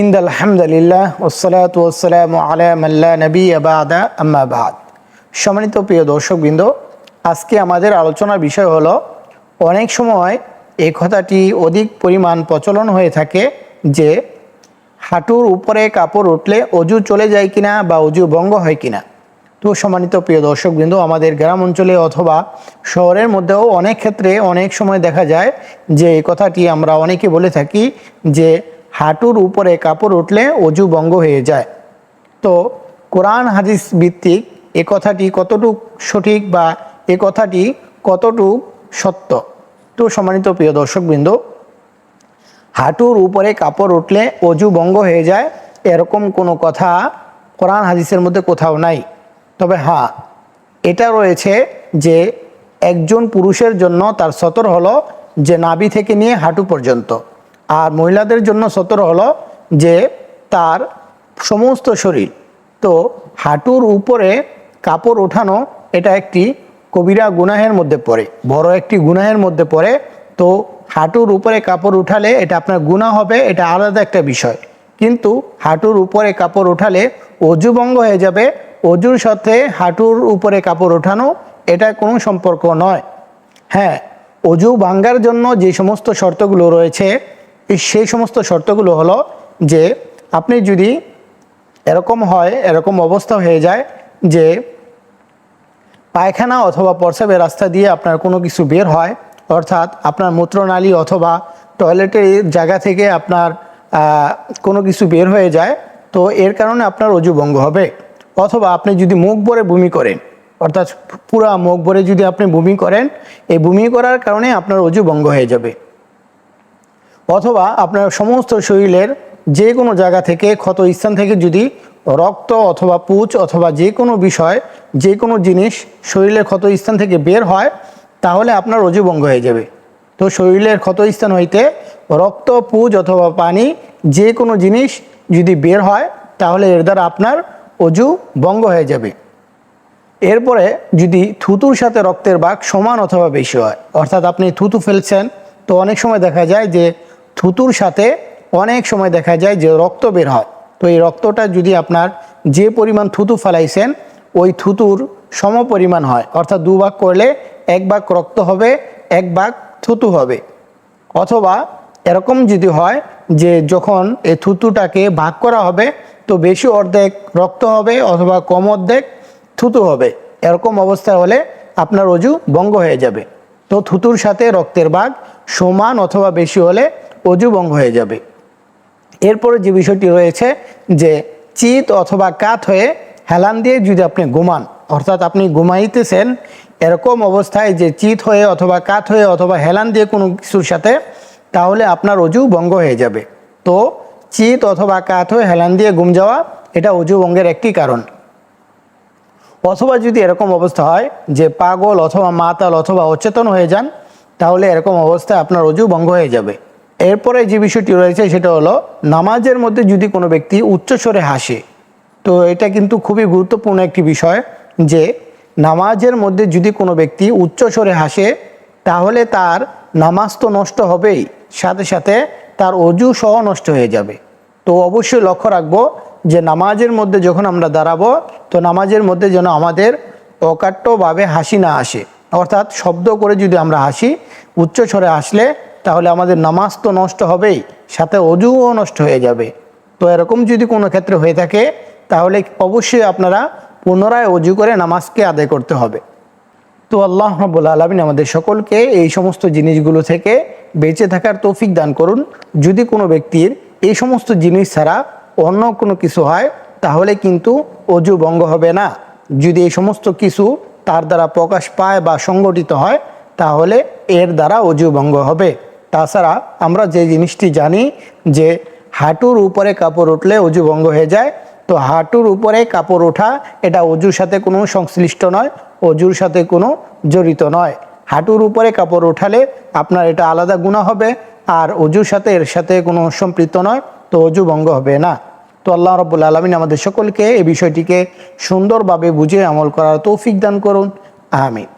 ইন্দ আলহামদুলিল্লাহ ওসলাত ওসালাম আলা মাল্লা নবী আবাদা আম্মা বাদ। সম্মানিত প্রিয় দর্শকবৃন্দ, আজকে আমাদের আলোচনার বিষয় হলো, অনেক সময় এই কথাটি অধিক পরিমাণ প্রচলন হয়ে থাকে যে, হাঁটুর উপরে কাপড় উঠলে অজু চলে যায় কিনা বা অজু ভঙ্গ হয় কিনা। তো সম্মানিত প্রিয় দর্শকবৃন্দ, আমাদের গ্রাম অঞ্চলে অথবা শহরের মধ্যেও অনেক ক্ষেত্রে অনেক সময় দেখা যায় যে এই কথাটি আমরা অনেকে বলে থাকি যে হাঁটুর উপরে কাপড় উঠলে অজু ভঙ্গ হয়ে যায়। তো কোরআন হাদিস ভিত্তিক এ কথাটি কতটুক সঠিক বা এ কথাটি কতটুক সত্য? তো সম্মানিত প্রিয় দর্শকবৃন্দ, হাঁটুর উপরে কাপড় উঠলে অজু ভঙ্গ হয়ে যায় এরকম কোনো কথা কোরআন হাদিসের মধ্যে কোথাও নাই। তবে হ্যাঁ এটা রয়েছে যে একজন পুরুষের জন্য তার সতর হলো যে নাভি থেকে নিয়ে হাঁটু পর্যন্ত। মহিলাদের জন্য সতর হলো যে তার সমস্ত শরীর, তো হাঁটুর উপরে কাপড় ওঠানো এটা একটি কবিরা গুনাহের মধ্যে পড়ে, বড় একটি গুনাহের মধ্যে পড়ে, তো হাঁটুর উপরে কাপড় উঠালে এটা আপনার গুণা হবে, এটা আলাদা একটা বিষয়। কিন্তু হাঁটুর উপরে কাপড় উঠালে অজু ভঙ্গ হয়ে যাবে, অজুর সাথে হাঁটুর উপরে কাপড় ওঠানো এটা কোনো সম্পর্ক নয়। হ্যাঁ অজু ভাঙ্গার জন্য যে সমস্ত শর্তগুলো রয়েছে সেই সমস্ত শর্তগুলো হলো যে আপনি যদি এরকম হয়, এরকম অবস্থা হয়ে যায় যে পায়খানা অথবা প্রস্রাবের রাস্তা দিয়ে আপনার কোনো কিছু বের হয়, অর্থাৎ আপনার মূত্রনালী অথবা টয়লেটের জায়গা থেকে আপনার কোনো কিছু বের হয়ে যায়, তো এর কারণে আপনার অজু ভঙ্গ হবে। অথবা আপনি যদি মুখ ভরে বমি করেন, অর্থাৎ পুরা মুখ ভরে যদি আপনি বমি করেন, এই বমি করার কারণে আপনার অজু ভঙ্গ হয়ে যাবে। অথবা আপনার সমস্ত শরীরের যে কোনো জায়গা থেকে, ক্ষত স্থান থেকে যদি রক্ত অথবা পুচ অথবা যে কোনো বিষয় যে কোনো জিনিস শরীরের ক্ষত স্থান থেকে বের হয়, তাহলে আপনার অজু ভঙ্গ হয়ে যাবে। তো শরীরের ক্ষত স্থান হইতে রক্ত পুজ অথবা পানি যে কোনো জিনিস যদি বের হয়, তাহলে এর দ্বারা আপনার অজু ভঙ্গ হয়ে যাবে। এরপরে যদি থুতুর সাথে রক্তের বাঘ সমান অথবা বেশি হয়, অর্থাৎ আপনি থুতু ফেলছেন, তো অনেক সময় দেখা যায় যে থুতুর সাথে অনেক সময় দেখা যায় যে রক্ত বের হয়। তো এই রক্তটা যদি আপনার যে পরিমাণ থুতু ফেলাইছেন, ওই থুতুর সম পরিমাণ হয়। অর্থাৎ দু ভাগ করলে এক ভাগ রক্ত হবে, এক ভাগ থুতু হবে। অথবা এরকম যদি হয় যে যখন এই থুতুটাকে ভাগ করা হবে, তো বেশি অর্ধেক রক্ত হবে অথবা কম অর্ধেক থুতু হবে। এরকম অবস্থা হলে আপনার অজু ভঙ্গ হয়ে যাবে। তো থুতুর সাথে রক্তের ভাগ সমান অথবা বেশি হলে অজু ভঙ্গ হয়ে যাবে। এরপরে যে বিষয়টি রয়েছে যে চিত অথবা কাত হয়ে হেলান দিয়ে যদি আপনি ঘুমান, অর্থাৎ আপনি ঘুমাইতেছেন, এরকম অবস্থায় যে চিত হয়ে অথবা কাত হয়ে অথবা হেলান দিয়ে কোনো কিছুর সাথে, তাহলে আপনার অজু ভঙ্গ হয়ে যাবে। তো চিত অথবা কাত হয়ে হেলান দিয়ে ঘুম যাওয়া, এটা অজু ভঙ্গের একটি কারণ। অথবা যদি এরকম অবস্থা হয় যে পাগল অথবা মাতাল অথবা অচেতন হয়ে যান, তাহলে এরকম অবস্থায় আপনার অজু ভঙ্গ হয়ে যাবে। এরপরে যে বিষয়টি রয়েছে, সেটা হলো নামাজের মধ্যে যদি কোনো ব্যক্তি উচ্চস্বরে হাসে, তো এটা কিন্তু খুবই গুরুত্বপূর্ণ একটি বিষয় যে নামাজের মধ্যে যদি কোনো ব্যক্তি উচ্চস্বরে হাসে, তাহলে তার নামাজ তো নষ্ট হবেই, সাথে সাথে তার অজু সহ নষ্ট হয়ে যাবে। তো অবশ্যই লক্ষ্য রাখব যে নামাজের মধ্যে যখন আমরা দাঁড়াবো, তো নামাজের মধ্যে যেন আমাদের অকাট্যভাবে হাসি না আসে। অর্থাৎ শব্দ করে যদি আমরা হাসি, উচ্চ স্বরে আসলে তাহলে আমাদের নামাজ তো নষ্ট হবেই, সাথে অজুও নষ্ট হয়ে যাবে। তো এরকম যদি কোনো ক্ষেত্রে হয়ে থাকে, তাহলে অবশ্যই আপনারা পুনরায় অজু করে নামাজকে আদায় করতে হবে। তো আল্লাহ রব্বুল আলমিন আমাদের সকলকে এই সমস্ত জিনিসগুলো থেকে বেঁচে থাকার তৌফিক দান করুন। যদি কোনো ব্যক্তির এই সমস্ত জিনিস ছাড়া অন্য কোনো কিছু হয়, তাহলে কিন্তু অজু ভঙ্গ হবে না। যদি এই সমস্ত কিছু তার দ্বারা প্রকাশ পায় বা সংগঠিত হয়, তাহলে এর দ্বারা অজু ভঙ্গ হবে। তাছাড়া আমরা যে জিনিসটি জানি যে হাঁটুর উপরে কাপড় উঠলে অজু ভঙ্গ হয়ে যায়, তো হাঁটুর উপরে কাপড় ওঠা এটা অজুর সাথে কোনো সংশ্লিষ্ট নয়, অজুর সাথে কোনো জড়িত নয়। হাঁটুর উপরে কাপড় ওঠালে আপনার এটা আলাদা গুণা হবে, আর অজুর সাথে এর সাথে কোনো সম্পৃক্ত নয়, তো অজু ভঙ্গ হবে না। তো আল্লাহ রব্বুল আলমিন আমাদের সকলকে এই বিষয়টিকে সুন্দরভাবে বুঝে আমল করার তৌফিক দান করুন। আমিন।